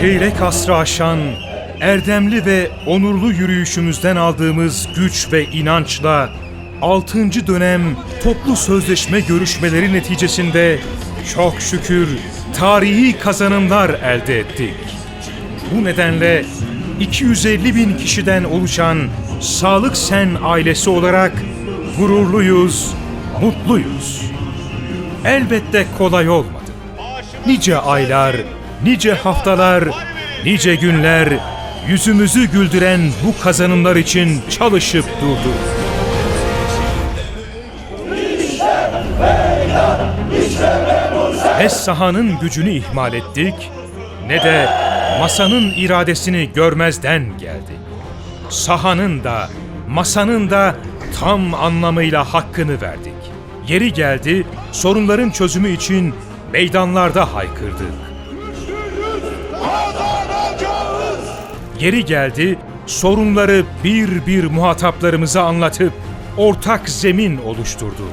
Çeyrek asrı aşan, erdemli ve onurlu yürüyüşümüzden aldığımız güç ve inançla 6. dönem toplu sözleşme görüşmeleri neticesinde çok şükür tarihi kazanımlar elde ettik. Bu nedenle 250 bin kişiden oluşan Sağlık Sen ailesi olarak gururluyuz, mutluyuz. Elbette kolay olmadı. Nice aylar, nice haftalar, nice günler yüzümüzü güldüren bu kazanımlar için çalışıp durduk. Ne sahanın gücünü ihmal ettik, ne de masanın iradesini görmezden geldik. Sahanın da, masanın da tam anlamıyla hakkını verdik. Yeri geldi, sorunların çözümü için meydanlarda haykırdık. Yeri geldi, sorunları bir bir muhataplarımıza anlatıp ortak zemin oluşturduk.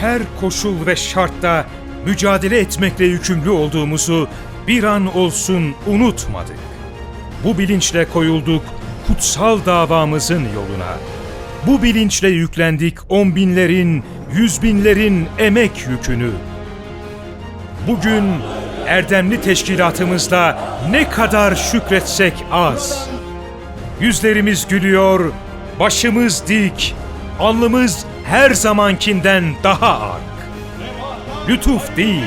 Her koşul ve şartta mücadele etmekle yükümlü olduğumuzu bir an olsun unutmadık. Bu bilinçle koyulduk kutsal davamızın yoluna. Bu bilinçle yüklendik on binlerin, yüz binlerin emek yükünü. Bugün erdemli teşkilatımızla ne kadar şükretsek az. Yüzlerimiz gülüyor, başımız dik, alnımız her zamankinden daha ak. Lütuf değil,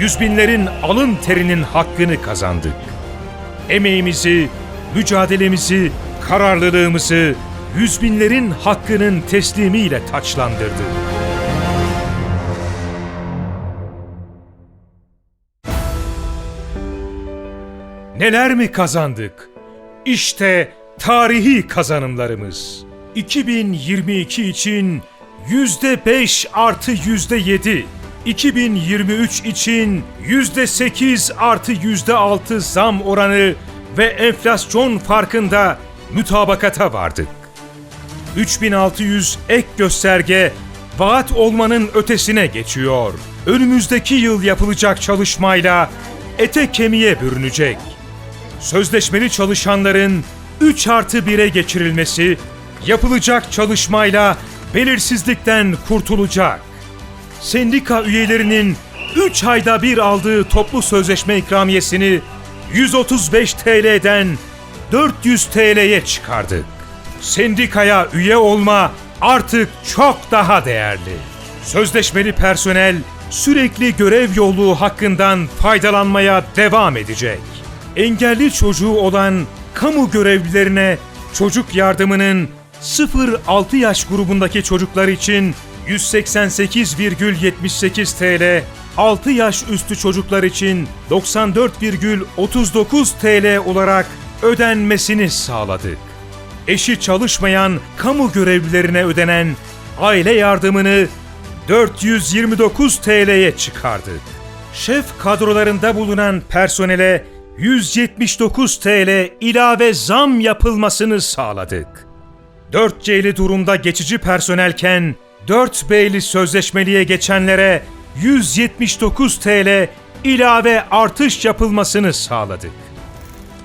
yüz binlerin alın terinin hakkını kazandık. Emeğimizi, mücadelemizi, kararlılığımızı yüz binlerin hakkının teslimiyle taçlandırdık. Neler mi kazandık? İşte tarihi kazanımlarımız. 2022 için yüzde beş artı yüzde yedi. 2023 için yüzde sekiz artı yüzde altı zam oranı ve enflasyon farkında mütabakata vardık. 3600 ek gösterge vaat olmanın ötesine geçiyor. Önümüzdeki yıl yapılacak çalışmayla ete kemiğe bürünecek. Sözleşmeli çalışanların 3 artı 1'e geçirilmesi yapılacak çalışmayla belirsizlikten kurtulacak. Sendika üyelerinin 3 ayda bir aldığı toplu sözleşme ikramiyesini 135 TL'den 400 TL'ye çıkardık. Sendikaya üye olma artık çok daha değerli. Sözleşmeli personel sürekli görev yolluğu hakkından faydalanmaya devam edecek. Engelli çocuğu olan kamu görevlilerine çocuk yardımının 0-6 yaş grubundaki çocuklar için 188,78 TL, 6 yaş üstü çocuklar için 94,39 TL olarak ödenmesini sağladık. Eşi çalışmayan kamu görevlilerine ödenen aile yardımını 429 TL'ye çıkardık. Şef kadrolarında bulunan personele 179 TL ilave zam yapılmasını sağladık. 4C'li durumda geçici personelken 4B'li sözleşmeliye geçenlere 179 TL ilave artış yapılmasını sağladık.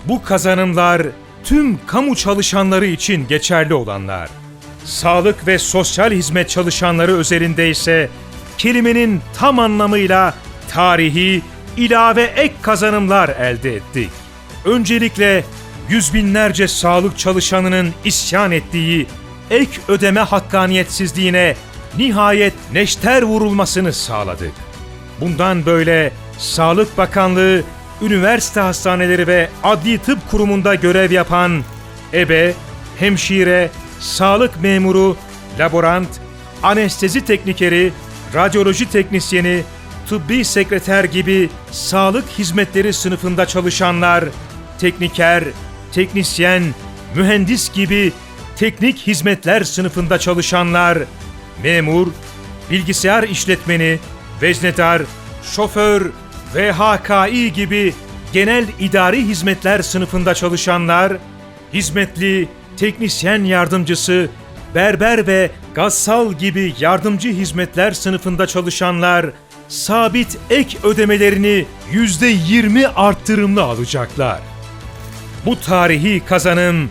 Bu kazanımlar tüm kamu çalışanları için geçerli olanlar. Sağlık ve sosyal hizmet çalışanları özelinde ise kelimenin tam anlamıyla tarihi ilave ek kazanımlar elde ettik. Öncelikle yüz binlerce sağlık çalışanının isyan ettiği ek ödeme hakkaniyetsizliğine nihayet neşter vurulmasını sağladık. Bundan böyle Sağlık Bakanlığı, üniversite hastaneleri ve adli tıp kurumunda görev yapan ebe, hemşire, sağlık memuru, laborant, anestezi teknikeri, radyoloji teknisyeni, tıbbi sekreter gibi sağlık hizmetleri sınıfında çalışanlar, tekniker, teknisyen, mühendis gibi teknik hizmetler sınıfında çalışanlar, memur, bilgisayar işletmeni, veznedar, şoför ve HKİ gibi genel idari hizmetler sınıfında çalışanlar, hizmetli, teknisyen yardımcısı, berber ve gassal gibi yardımcı hizmetler sınıfında çalışanlar sabit ek ödemelerini %20 arttırımlı alacaklar. Bu tarihi kazanım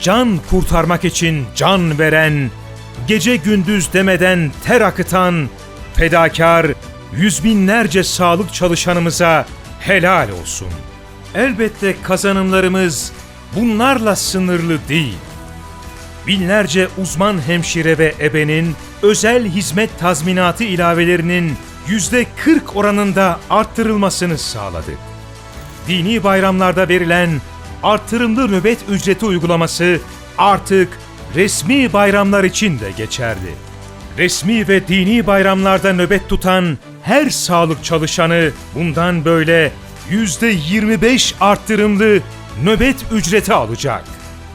can kurtarmak için can veren, gece gündüz demeden ter akıtan, fedakar, yüz binlerce sağlık çalışanımıza helal olsun. Elbette kazanımlarımız bunlarla sınırlı değil. Binlerce uzman hemşire ve ebenin özel hizmet tazminatı ilavelerinin yüzde 40 oranında arttırılmasını sağladık. Dini bayramlarda verilen artırımlı nöbet ücreti uygulaması artık resmi bayramlar için de geçerli. Resmi ve dini bayramlarda nöbet tutan her sağlık çalışanı bundan böyle yüzde 25 arttırımlı nöbet ücreti alacak.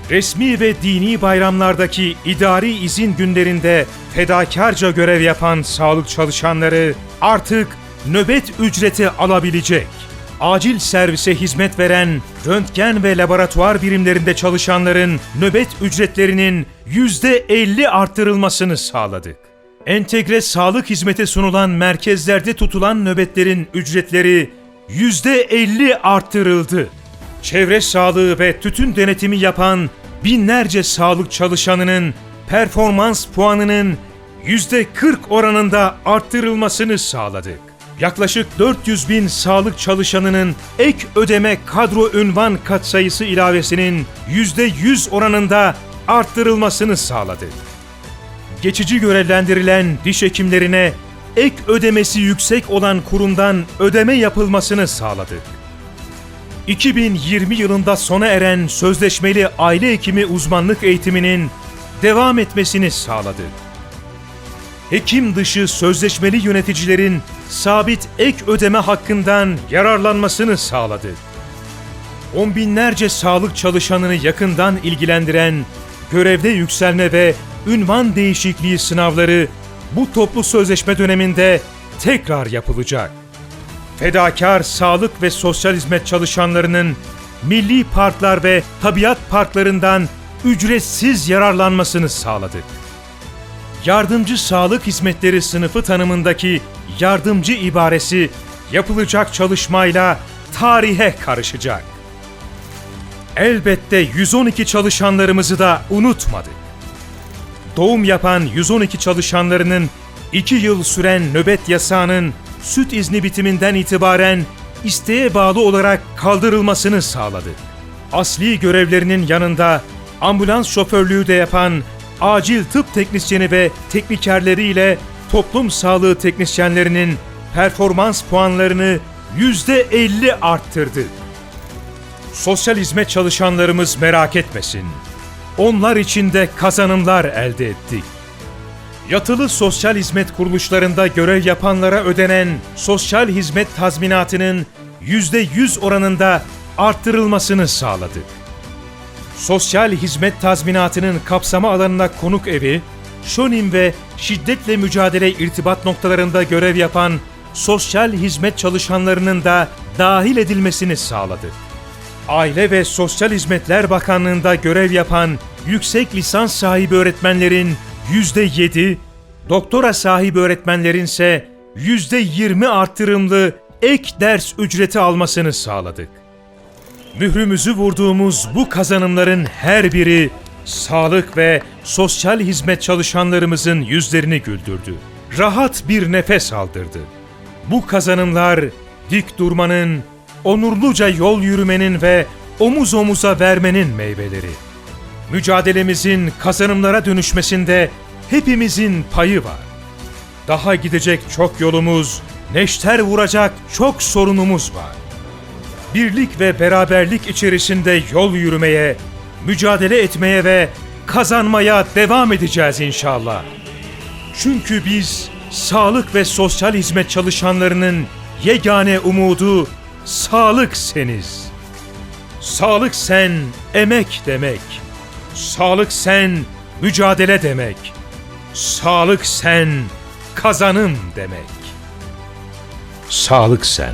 Resmi ve dini bayramlardaki idari izin günlerinde fedakarca görev yapan sağlık çalışanları artık nöbet ücreti alabilecek. Acil servise hizmet veren röntgen ve laboratuvar birimlerinde çalışanların nöbet ücretlerinin %50 arttırılmasını sağladık. Entegre sağlık hizmeti sunulan merkezlerde tutulan nöbetlerin ücretleri %50 arttırıldı. Çevre sağlığı ve tütün denetimi yapan binlerce sağlık çalışanının performans puanının %40 oranında arttırılmasını sağladık. Yaklaşık 400 bin sağlık çalışanının ek ödeme kadro ünvan katsayısı ilavesinin %100 oranında arttırılmasını sağladık geçici görevlendirilen diş hekimlerine ek ödemesi yüksek olan kurumdan ödeme yapılmasını sağladık. 2020 yılında sona eren sözleşmeli aile hekimi uzmanlık eğitiminin devam etmesini sağladık. Hekim dışı sözleşmeli yöneticilerin sabit ek ödeme hakkından yararlanmasını sağladık. On binlerce sağlık çalışanını yakından ilgilendiren görevde yükselme ve ünvan değişikliği sınavları bu toplu sözleşme döneminde tekrar yapılacak. Fedakar sağlık ve sosyal hizmet çalışanlarının milli parklar ve tabiat parklarından ücretsiz yararlanmasını sağladık. Yardımcı sağlık hizmetleri sınıfı tanımındaki yardımcı ibaresi yapılacak çalışmayla tarihe karışacak. Elbette 112 çalışanlarımızı da unutmadık. Doğum yapan 112 çalışanlarının 2 yıl süren nöbet yasağının süt izni bitiminden itibaren isteğe bağlı olarak kaldırılmasını sağladı. Asli görevlerinin yanında ambulans şoförlüğü de yapan acil tıp teknisyeni ve teknikerleriyle toplum sağlığı teknisyenlerinin performans puanlarını %50 arttırdı. Sosyal hizmet çalışanlarımız merak etmesin. Onlar için de kazanımlar elde ettik. Yatılı sosyal hizmet kuruluşlarında görev yapanlara ödenen sosyal hizmet tazminatının %100 oranında arttırılmasını sağladık. Sosyal hizmet tazminatının kapsama alanına konuk evi, şonim ve şiddetle mücadele irtibat noktalarında görev yapan sosyal hizmet çalışanlarının da dahil edilmesini sağladık. Aile ve Sosyal Hizmetler Bakanlığı'nda görev yapan yüksek lisans sahibi öğretmenlerin %7, doktora sahibi öğretmenlerin ise %20 arttırımlı ek ders ücreti almasını sağladık. Mührümüzü vurduğumuz bu kazanımların her biri sağlık ve sosyal hizmet çalışanlarımızın yüzlerini güldürdü. Rahat bir nefes aldırdı. Bu kazanımlar dik durmanın, onurluca yol yürümenin ve omuz omuza vermenin meyveleri. Mücadelemizin kazanımlara dönüşmesinde hepimizin payı var. Daha gidecek çok yolumuz, neşter vuracak çok sorunumuz var. Birlik ve beraberlik içerisinde yol yürümeye, mücadele etmeye ve kazanmaya devam edeceğiz inşallah. Çünkü biz sağlık ve sosyal hizmet çalışanlarının yegane umudu sağlık seniz. Sağlık sen emek demek. Sağlık sen mücadele demek. Sağlık sen kazanım demek. Sağlık sen